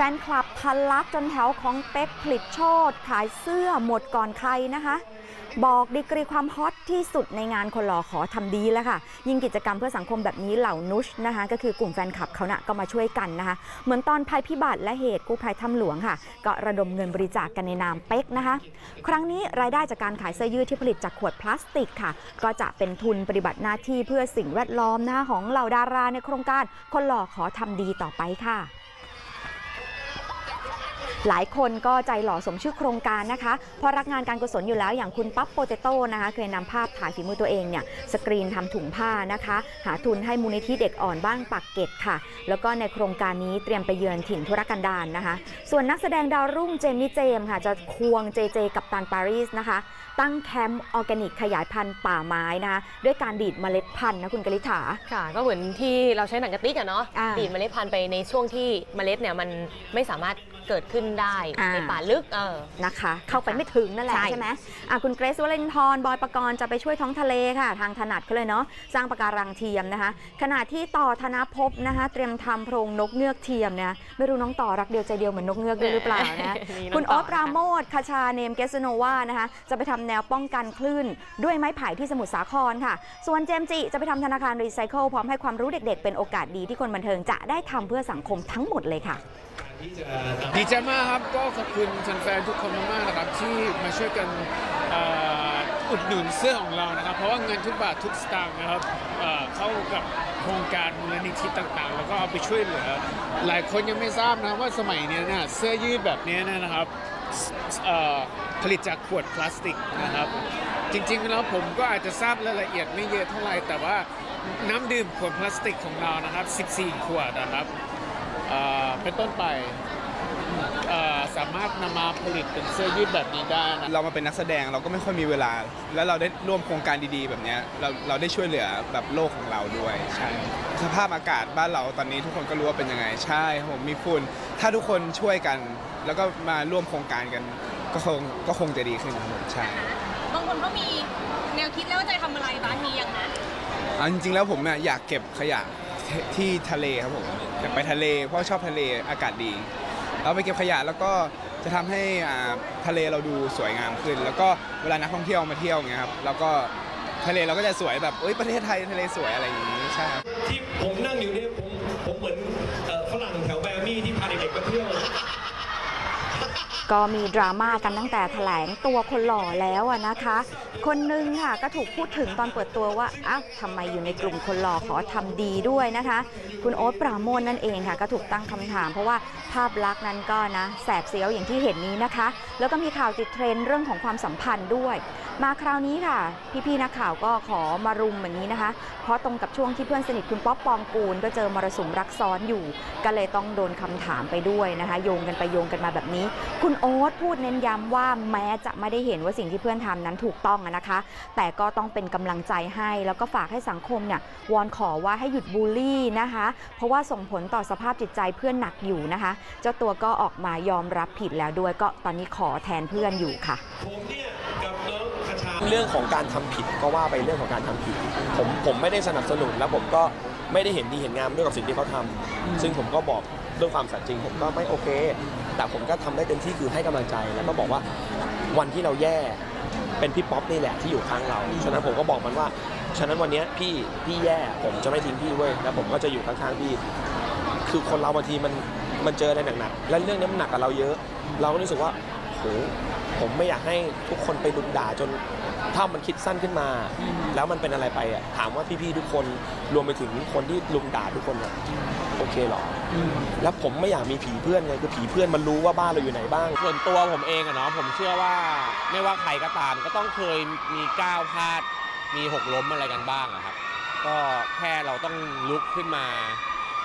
ฟนคลับพันลักจนแถวของเป๊กผลิตโชตขายเสื้อหมดก่อนใครนะคะ บอกดีกรีความฮอตที่สุดในงานคนหล่อขอทำดีแล้วค่ะ ยิ่งกิจกรรมเพื่อสังคมแบบนี้เหล่านุชนะคะ ก็คือกลุ่มแฟนคลับเขาน่ะก็มาช่วยกันนะคะ เหมือนตอนภัยพิบัติและเหตุกู้ภัยถ้ำหลวงค่ะ ก็ระดมเงินบริจาคกกันในนามเป๊กนะคะ ครั้งนี้รายได้จากการขายเสื้อยืดที่ผลิตจากขวดพลาสติกค่ะ ก็จะเป็นทุนปฏิบัติหน้าที่เพื่อสิ่งแวดล้อมนะคะของเหล่าดาราในโครงการคนหล่อขอทำดีต่อไปค่ะ หลายคนก็ใจหล่อสมชื่อโครงการนะคะเพราะรักงานการกุศลอยู่แล้วอย่างคุณปั๊บโปเตโต้นะคะเคยนำภาพถ่ายฝีมือตัวเองเนี่ยสกรีนทำถุงผ้านะคะ หาทุนให้มูลนิธิเด็กอ่อนบ้านปักเกร็ดค่ะ แล้วก็ในโครงการนี้เตรียมไปเยือนถิ่นธุรกันดารนะคะ ส่วนนักแสดงดาวรุ่งเจมี่เจมส์ค่ะ จะควงเจเจกับตันปารีสนะคะ ตั้งแคมป์ออร์แกนิกขยายพันธุ์ป่าไม้นะคะด้วยการดีดเมล็ดพันธุ์นะคุณกลิษาค่ะ ก็เหมือนที่เราใช้หนังกระติกอะเนาะอ่าดีดเมล็ดพันธุ์ไปในช่วงที่เมล็ดเนี่ยมันไม่สามารถ เกิดขึ้นได้อ่า ในป่าลึกเออ นะคะ เข้าไปไม่ถึงนั่นแหละใช่ ใช่ไหมอะคุณเกรซวลเลนทรบอยประกรณ์จะไปช่วยท้องทะเลค่ะ ทางถนัดเขาเลยเนาะสร้างปะการังเทียมนะคะ ขณะที่ต่อธนภพนะคะ เตรียมทำโพรงนกเงือกเทียมเนี่ยไม่รู้น้องต่อรักเดียวใจเดียวเหมือนนกเงือกด้วยหรือเปล่านะนี่น้งคุณต่โอ๊ตปราโมทคาชาเนมเกสโนวานะคะ จะไปทำแนวป้องกันคลื่น ด้วยไม้ไผ่ที่สมุทรสาครค่ะ ส่วนเจมส์จิ จะไปทำธนาคารรีไซเคิลพร้อมให้ความรู้เด็กๆ เป็นโอกาสดีที่คนบันเทิงจะได้ทำเพื่อสังคมทั้งหมดเลยค่ะ ดีใจมากครับก็ขอบคุณแฟนๆทุกคนมากๆนะครับที่มาช่วยกันอุดหนุนเสื้อของเรานะครับ เพราะว่าเงินทุกบาททุกสตางค์นะครับเข้ากับโครงการมูลนิธิต่างๆ แล้วก็เอาไปช่วยเหลือ หลายคนยังไม่ทราบนะว่าสมัยนี้เนี่ยเสื้อยืดแบบนี้นะครับผลิตจากขวดพลาสติกนะครับ จริงๆแล้วผมก็อาจจะทราบรายละเอียดไม่เยอะเท่าไหร่แต่ว่าน้ำดื่มขวดพลาสติกของเรานะครับ 14 ขวดนะครับ อ่อเป็นต้นไปเอ่อสามารถนำมาผลิตเป็นเสื้อยืดแบบนี้ได้นะ เรามาเป็นนักแสดงเราก็ไม่ค่อยมีเวลา แล้วเราได้ร่วมโครงการดีๆ แบบเนี้ยเราเราได้ช่วยเหลือแบบโลกของเราด้วยใช่สภาพอากาศบ้านเราตอนนี้ทุกคนก็รู้ว่าเป็นยังไงใช่ครับผมมีฝุ่นถ้าทุกคนช่วยกัน แล้วก็มาร่วมโครงการกันก็คงก็คงจะดีขึ้นครับผมใช่บางคนก็มีแนวคิดแล้วว่าจะทำอะไรบ้างมีอย่างนั้น เอาจริงๆแล้วผมเนี่ยอยากเก็บขยะ ที่ทะเลครับผมอยากไปทะเล เพราะชอบทะเลอากาศดี เราไปเก็บขยะแล้วก็จะทำให้ทะเลเราดูสวยงามขึ้น แล้วก็เวลานักท่องเที่ยวมาเที่ยวเงี้ยครับแล้วก็ทะเลเราก็จะสวยแบบเอ้ยประเทศไทยทะเลสวยอะไรอย่างนี้ใช่ครับที่ผมนั่งอยู่เนี่ยผมผมเหมือนฝรั่งแถวแบมี่ที่พาเด็กๆมาเที่ยว ก็มีดราม่ากันตั้งแต่แถลงตัวคนหล่อแล้วนะคะ คนหนึงค่ะก็ถูกพูดถึงตอนเปิดตัวว่าอ้าวทำไมอยู่ในกลุ่มคนหล่อขอทำดีด้วยนะคะ คุณโอ๊ตปราโมทนั่นเองค่ะ ก็ถูกตั้งคำถาม เพราะว่าภาพลักษณ์นั้นก็นะแสบเสียวอย่างที่เห็นนี้นะคะ แล้วก็มีข่าวติดเทรนด์เรื่องของความสัมพันธ์ด้วย มาคราวนี้ค่ะ พี่ๆนักข่าวก็ขอมารุมแบบนี้นะคะ เพราะตรงกับช่วงที่เพื่อนสนิทคุณป๊อปปองกูล ก็เจอมรสุมรักซ้อนอยู่ ก็เลยต้องโดนคำถามไปด้วยนะคะ โยงกันไปโยงกันมาแบบนี้ คุณโอ๊ตพูดเน้นย้ำว่าแม้จะไม่ได้เห็นว่าสิ่งที่เพื่อนทำนั้นถูกต้องนะคะ แต่ก็ต้องเป็นกำลังใจให้แล้วก็ฝากให้สังคมเนี่ยวอนขอว่าให้หยุดบูลลี่นะคะ เพราะว่าส่งผลต่อสภาพจิตใจเพื่อนหนักอยู่นะคะ เจ้าตัวก็ออกมายอมรับผิดแล้วด้วยก็ตอนนี้ขอแทนเพื่อนอยู่ค่ะเรื่องของการทำผิดก็ว่าไปเรื่องของการทำผิด ผมผมไม่ได้สนับสนุนแล้วผมก็ไม่ได้เห็นดีเห็นงามด้วยกับสิ่งที่เขาทำซึ่งผมก็บอก ด้วยความสัตย์จริงผมก็ไม่โอเค แต่ผมก็ทำได้เต็มที่คือให้กำลังใจแล้วก็บอกว่าวันที่เราแย่เป็นพี่ป๊อปนี่แหละที่อยู่ข้างเรา ฉะนั้นผมก็บอกมันว่า ฉะนั้นวันนี้พี่พี่แย่ผมจะไม่ทิ้งพี่เว้ยแล้วผมก็จะอยู่ข้างๆพี่ คือคนเราบางทีมันมันเจออะไรหนักๆและเรื่องนี้มันหนักกับเราเยอะ เราก็รู้สึกว่าโห ผมไม่อยากให้ทุกคนไปดุมด่าจนถ้ามันคิดสั้นขึ้นมา แล้วมันเป็นอะไรไปอะถามว่าพี่ๆทุกคนรวมไปถึงคนที่ลุมด่าทุกคนอะโอเคเหรออแล้วผมไม่อยากมีผีเพื่อนไงคือผีเพื่อนมันรู้ว่าบ้านเราอยู่ไหนบ้าง ส่วนตัวผมเองอะเนาะผมเชื่อว่าไม่ว่าใครก็ตามก็ต้องเคยมีก้าวพลาด มีหกล้มอะไรกันบ้างอะครับ ก็แค่เราต้องลุกขึ้นมา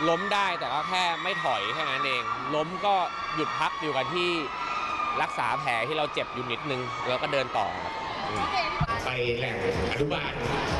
ล้มได้แต่ก็แค่ไม่ถอยแค่นั้นเอง ล้มก็หยุดพักอยู่กับที่ รักษาแผลที่เราเจ็บอยู่นิดนึงแล้วก็เดินต่อครับ ไปแหล่งอนุบาล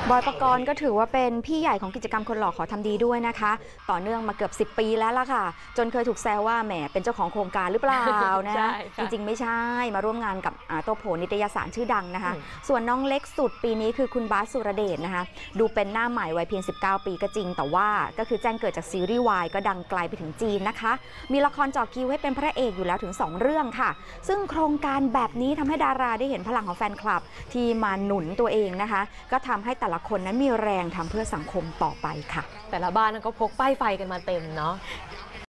บอยปกรณ์ก็ถือว่าเป็นพี่ใหญ่ของกิจกรรมคนหล่อขอทำดีด้วยนะคะ ต่อเนื่องมาเกือบ 10 ปีแล้วล่ะค่ะ จนเคยถูกแซวว่าแหมเป็นเจ้าของโครงการหรือเปล่านะใช่จค่ะ ริง ๆ ไม่ใช่มาร่วมงานกับอ่าตัวโผนิตยสารชื่อดังนะคะอืมส่วนน้องเล็กสุดปีนี้คือคุณบาสสุรเดชนะคะ ดูเป็นหน้าใหม่วัยเพียง 19 ปีก็จริง แต่ว่าก็คือแจ้งเกิดจากซีรีส์วายก็ดังไกลไปถึงจีนนะคะ มีละครเจอคิวให้เป็นพระเอกอยู่แล้วถึง 2 เรื่องค่ะ ซึ่งโครงการแบบนี้ทำให้ดาราได้เห็นพลังของแฟนคลับที่มาหนุนตัวเองนะคะ ก็ทำให้แต่ละคนนั้นมีแรงทำเพื่อสังคมต่อไปค่ะ แต่ละบ้านก็พกป้ายไฟกันมาเต็มเนาะ